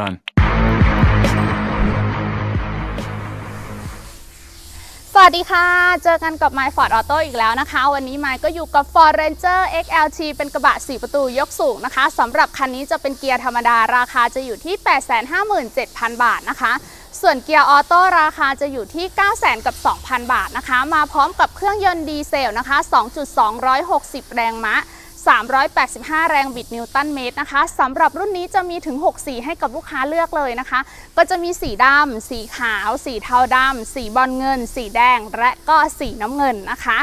Run. สวัสดีค่ะ เจอกันกับ My Ford Auto อีกแล้วนะคะ วันนี้ My ก็อยู่กับ Ford Ranger XLT เป็นกระบะ 4 ประตูยกสูงนะคะสำหรับคันนี้จะเป็นเกียร์ธรรมดาราคาจะอยู่ที่ 857,000 บาทนะคะ ส่วนเกียร์ออโต้ราคาจะอยู่ที่ 900,000กับ2,000 บาทนะคะ มาพร้อมกับเครื่องยนต์ดีเซลนะคะ 2.260 แรงม้า 385 แรงบิดนิวตันเมตรนะคะสำหรับรุ่นนี้จะมีถึง 6 สีให้กับลูกค้าเลือกเลยนะคะ ก็จะมีสีดำ สีขาว สีเทาดำ สีบอลเงิน สีแดง และก็สีน้ำเงินนะคะ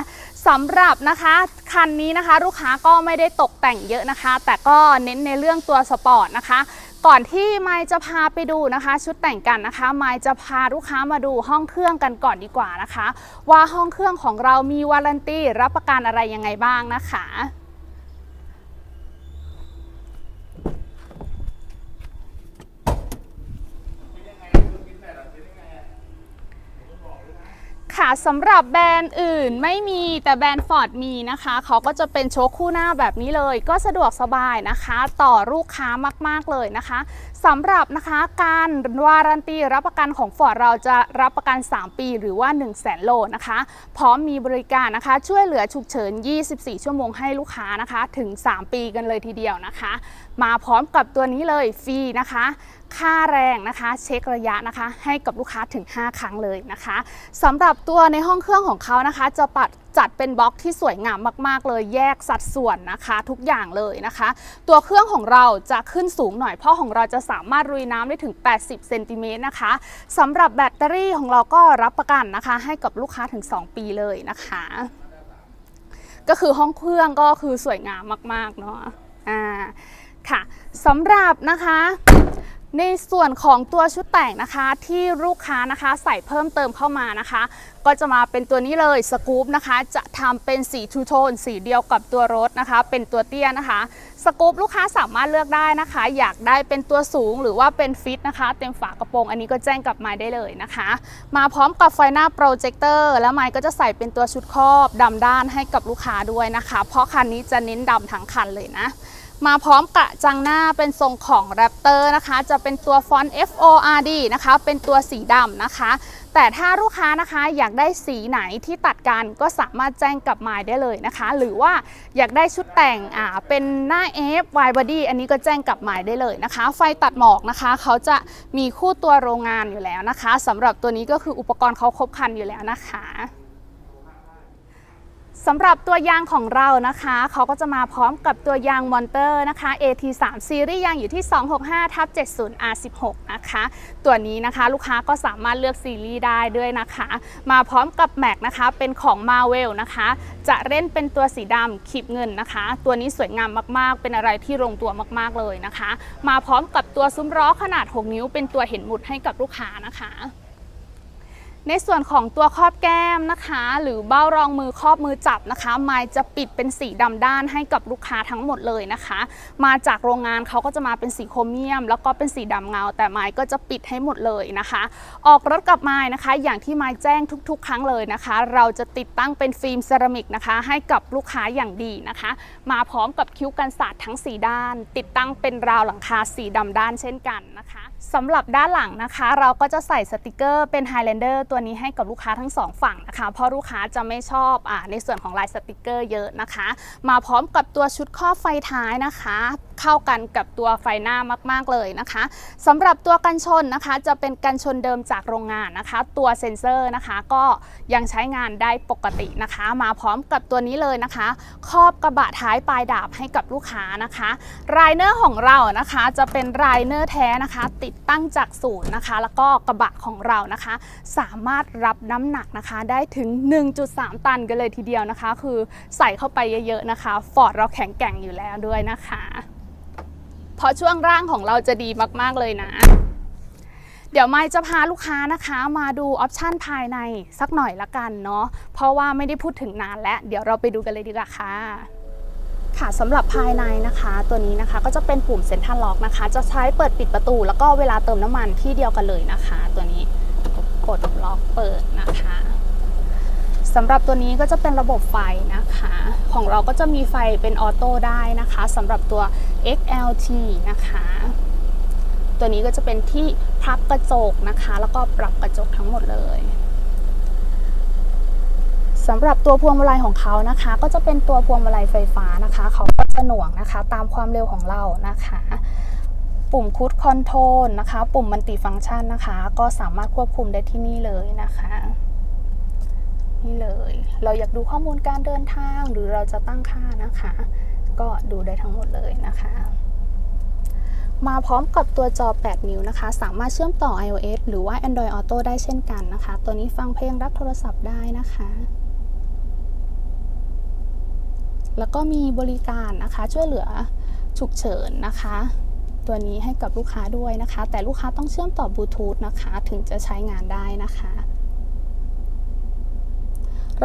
สำหรับนะคะคันนี้นะคะลูกค้าก็ไม่ได้ตกแต่งเยอะนะคะ แต่ก็เน้นในเรื่องตัวสปอร์ตนะคะก่อนที่ไมจะพาไปดูนะคะ ชุดแต่งกันนะคะ ไมจะพาลูกค้ามาดูห้องเครื่องกันก่อนดีกว่านะคะ ว่าห้องเครื่องของเรามีวารันตีรับประกันอะไรยังไงบ้างนะคะ ค่ะสำหรับแบรนด์อื่นไม่มีแต่แบรนด์ฟอร์ดมีนะคะ เขาก็จะเป็นโชคคู่หน้าแบบนี้เลย ก็สะดวกสบายนะคะ ต่อลูกค้ามากๆเลยนะคะสำหรับนะคะการวารันตีรับประกันของฟอร์ดเราจะรับประกัน 3 ปีหรือว่า 1 0 0 0 0แสนโลนะคะ พร้อมมีบริการนะคะ ช่วยเหลือฉุกเฉิน 24 ชั่วโมงให้ลูกค้านะคะ ถึง 3 ปีกันเลยทีเดียวนะคะ มาพร้อมกับตัวนี้เลยฟรีนะคะ ค่าแรงนะคะ เช็คระยะนะคะ ให้กับลูกค้าถึง 5 ครั้งเลยนะคะสำหรับตัวในห้องเครื่องของเขานะคะ จะปัด จัดเป็นบล็อกที่สวยงามมากๆ เลยแยกสัดส่วนนะคะ ทุกอย่างเลยนะคะ ตัวเครื่องของเราจะขึ้นสูงหน่อยเพราะของเราจะสามารถรุยน้ำได้ถึง 80เซนติเมตรนะคะสำหรับแบตเตอรี่ของเราก็รับประกันนะคะ ให้กับลูกค้าถึง 2 ปีเลยนะคะ ก็คือห้องเครื่องก็คือสวยงามมากๆเนาะอ่าค่ะสำหรับนะคะ ในส่วนของตัวชุดแต่งนะคะที่ลูกค้านะคะใส่เพิ่มเติมเข้ามานะคะ ก็จะมาเป็นตัวนี้เลยสกู๊ปนะคะ จะทำเป็นสีทูโทนสีเดียวกับตัวรถนะคะ เป็นตัวเตี้ยนะคะสกู๊ปลูกค้าสามารถเลือกได้นะคะ อยากได้เป็นตัวสูงหรือว่าเป็นฟิตนะคะ เต็มฝากระโปรงอันนี้ก็แจ้งกลับมาได้เลยนะคะ มาพร้อมกับไฟหน้าโปรเจคเตอร์แล้วไมค์ก็จะใส่เป็นตัวชุดครอบดำด้านให้กับลูกค้าด้วยนะคะ เพราะคันนี้จะเน้นดำทั้งคันเลยนะ มาพร้อมกระจังหน้าเป็นทรงของแรปเตอร์นะคะ จะเป็นตัวฟอนต์ F O R D นะคะ เป็นตัวสีดำนะคะ แต่ถ้าลูกค้านะคะอยากได้สีไหนที่ตัดกันก็สามารถแจ้งกลับมาได้เลยนะคะ หรือว่าอยากได้ชุดแต่งอ่าเป็นหน้า F Y body อันนี้ก็แจ้งกลับมาได้เลยนะคะ ไฟตัดหมอกนะคะ เขาจะมีคู่ตัวโรงงานอยู่แล้วนะคะสำหรับตัวนี้ก็คืออุปกรณ์เขาครบครันอยู่แล้วนะคะ สำหรับตัวยางของเรานะคะเขาก็จะมาพร้อมกับตัวยางมอนเตอร์นะคะ AT3 ซีรีส์ยางอยู่ที่ 265ทับ70 R16 นะคะ ตัวนี้นะคะลูกค้าก็สามารถเลือกซีรีส์ได้ด้วยนะคะ มาพร้อมกับแม็กนะคะเป็นของ m a r v e l นะคะ จะเล่นเป็นตัวสีดำขีบเงินนะคะ ตัวนี้สวยงามมากๆ เป็นอะไรที่ลงตัวมากๆเลยนะคะ มาพร้อมกับตัวซุ้มล้อขนาด 6 นิ้ว เป็นตัวเห็นหมุดให้กับลูกค้านะคะ ในส่วนของตัวครอบแก้มนะคะ หรือเบ้ารองมือครอบมือจับนะคะไมค์จะปิดเป็นสีดำด้านให้กับลูกค้าทั้งหมดเลยนะคะ มาจากโรงงานเขาก็จะมาเป็นสีโครเมียม แล้วก็เป็นสีดำเงา แต่ไมค์ก็จะปิดให้หมดเลยนะคะ ออกรถกับไมค์นะคะ อย่างที่ไมค์แจ้งทุก ๆ ครั้งเลยนะคะ เราจะติดตั้งเป็นฟิล์มเซรามิกนะคะ ให้กับลูกค้าอย่างดีนะคะ มาพร้อมกับคิ้วกันสาดทั้ง 4 ด้าน ติดตั้งเป็นราวหลังคาสีดำด้านเช่นกันนะคะสำหรับด้านหลังนะคะ เราก็จะใส่สติกเกอร์เป็น Highlander ตัววันี้ให้กับลูกค้าทั้งสองฝั่งนะคะเพราะลูกค้าจะไม่ชอบอในส่วนของลายสติกเกอร์เยอะนะคะ มาพร้อมกับตัวชุดข้อไฟท้ายนะคะ เข้ากันกับตัวไฟหน้ามาก ๆ เลยนะคะสำหรับตัวกันชนนะคะ จะเป็นกันชนเดิมจากโรงงานนะคะ ตัวเซ็นเซอร์นะคะก็ยังใช้งานได้ปกตินะคะ มาพร้อมกับตัวนี้เลยนะคะ ครอบกระบะท้ายปลายดาบให้กับลูกค้านะคะไรเนอร์ของเรานะคะจะเป็นไรเนอร์แท้นะคะ ติดตั้งจากศูนย์นะคะ แล้วก็กระบะของเรานะคะ สามารถรับน้ำหนักนะคะได้ถึง 1.3 ตันกันเลยทีเดียวนะคะ คือใส่เข้าไปเยอะๆนะคะฟอร์ดเราแข็งแกร่งอยู่แล้วด้วยนะคะ เพราะช่วงร่างของเราจะดีมากๆเลยนะ เดี๋ยวไม่จะพาลูกค้านะคะมาดูออปชันภายในสักหน่อยละกันเนาะเพราะว่าไม่ได้พูดถึงนานแล้ว เดี๋ยวเราไปดูกันเลยดีกว่าค่ะค่ะสำหรับภายในนะคะ ตัวนี้นะคะก็จะเป็นปุ่มเซ็นทรัลล็อกนะคะ จะใช้เปิดปิดประตู แล้วก็เวลาเติมน้ำมันที่เดียวกันเลยนะคะ ตัวนี้กดล็อกเปิดนะคะ สำหรับตัวนี้ก็จะเป็นระบบไฟนะคะ ของเราก็จะมีไฟเป็นออโต้ได้นะคะสำหรับตัว XLT นะคะ ตัวนี้ก็จะเป็นที่พับกระจกนะคะ แล้วก็ปรับกระจกทั้งหมดเลยสำหรับตัวพวงมาลัยของเขานะคะ ก็จะเป็นตัวพวงมาลัยไฟฟ้านะคะ เขาก็จะหน่วงนะคะ ตามความเร็วของเรานะคะ ปุ่มคูดคอนโทรลนะคะ ปุ่มมัลติฟังก์ชันนะคะ ก็สามารถควบคุมได้ที่นี่เลยนะคะ นี่เลย เราอยากดูข้อมูลการเดินทางหรือเราจะตั้งค่านะคะ ก็ดูได้ทั้งหมดเลยนะคะ มาพร้อมกับตัวจอ 8 นิ้วนะคะ สามารถเชื่อมต่อ iOS หรือว่า Android Auto ได้เช่นกันนะคะ ตัวนี้ฟังเพลงรับโทรศัพท์ได้นะคะแล้วก็มีบริการนะคะช่วยเหลือฉุกเฉินนะคะ ตัวนี้ให้กับลูกค้าด้วยนะคะ แต่ลูกค้าต้องเชื่อมต่อบลูทูธนะคะ ถึงจะใช้งานได้นะคะ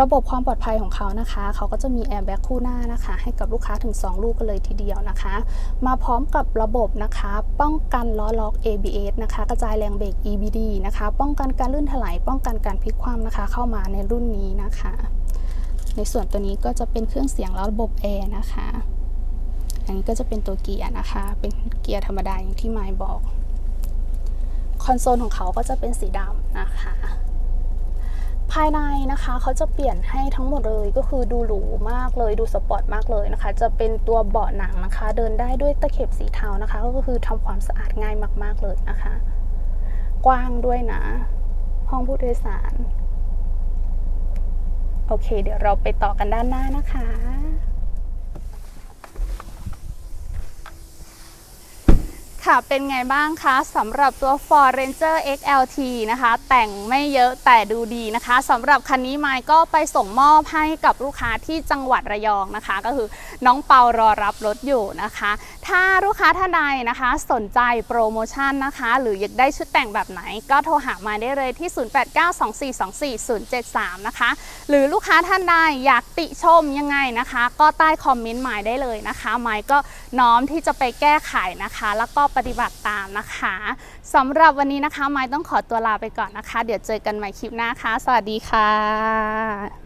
ระบบความปลอดภัยของเขานะคะ เขาก็จะมีแอร์แบ็กคู่หน้านะคะ ให้กับลูกค้าถึง 2 ลูกกันเลยทีเดียวนะคะ มาพร้อมกับระบบนะคะ ป้องกันล้อล็อก ABS นะคะ กระจายแรงเบรก EBD นะคะ ป้องกันการลื่นถลายป้องกันการพลิกคว่ำนะคะ เข้ามาในรุ่นนี้นะคะ ในส่วนตัวนี้ก็จะเป็นเครื่องเสียงและระบบแอร์นะคะ อันนี้ก็จะเป็นตัวเกียร์นะคะ เป็นเกียร์ธรรมดาอย่างที่ไมค์บอก คอนโซลของเขาก็จะเป็นสีดำนะคะ ภายในนะคะเขาจะเปลี่ยนให้ทั้งหมดเลยก็คือดูหรูมากเลยดูสปอร์ตมากเลยนะคะ จะเป็นตัวเบาะหนังนะคะ เดินได้ด้วยตะเข็บสีเทานะคะ ก็คือทำความสะอาดง่ายมาก ๆเลยนะคะ กว้างด้วยนะ ห้องผู้โดยสาร โอเค เดี๋ยวเราไปต่อกันด้านหน้านะคะ ค่ะ เป็นไงบ้างคะสำหรับตัว Ford Ranger XLT นะคะ แต่งไม่เยอะแต่ดูดีนะคะสำหรับคันนี้ไมค์ก็ไปส่งมอบให้กับลูกค้าที่จังหวัดระยองนะคะ ก็คือน้องเปารอรับรถอยู่นะคะถ้าลูกค้าท่านใดนะคะ สนใจโปรโมชั่นนะคะ หรืออยากได้ชุดแต่งแบบไหน ก็โทรหามาได้เลยที่ 0892424073 นะคะ หรือลูกค้าท่านใดอยากติชมยังไงนะคะ ก็ใต้คอมเมนต์หมายได้เลยนะคะหมายก็น้อมที่จะไปแก้ไขนะคะ แล้วก็ปฏิบัติตามนะคะสำหรับวันนี้นะคะ ไมค์ต้องขอตัวลาไปก่อนนะคะ เดี๋ยวเจอกันใหม่คลิปหน้าค่ะ สวัสดีค่ะ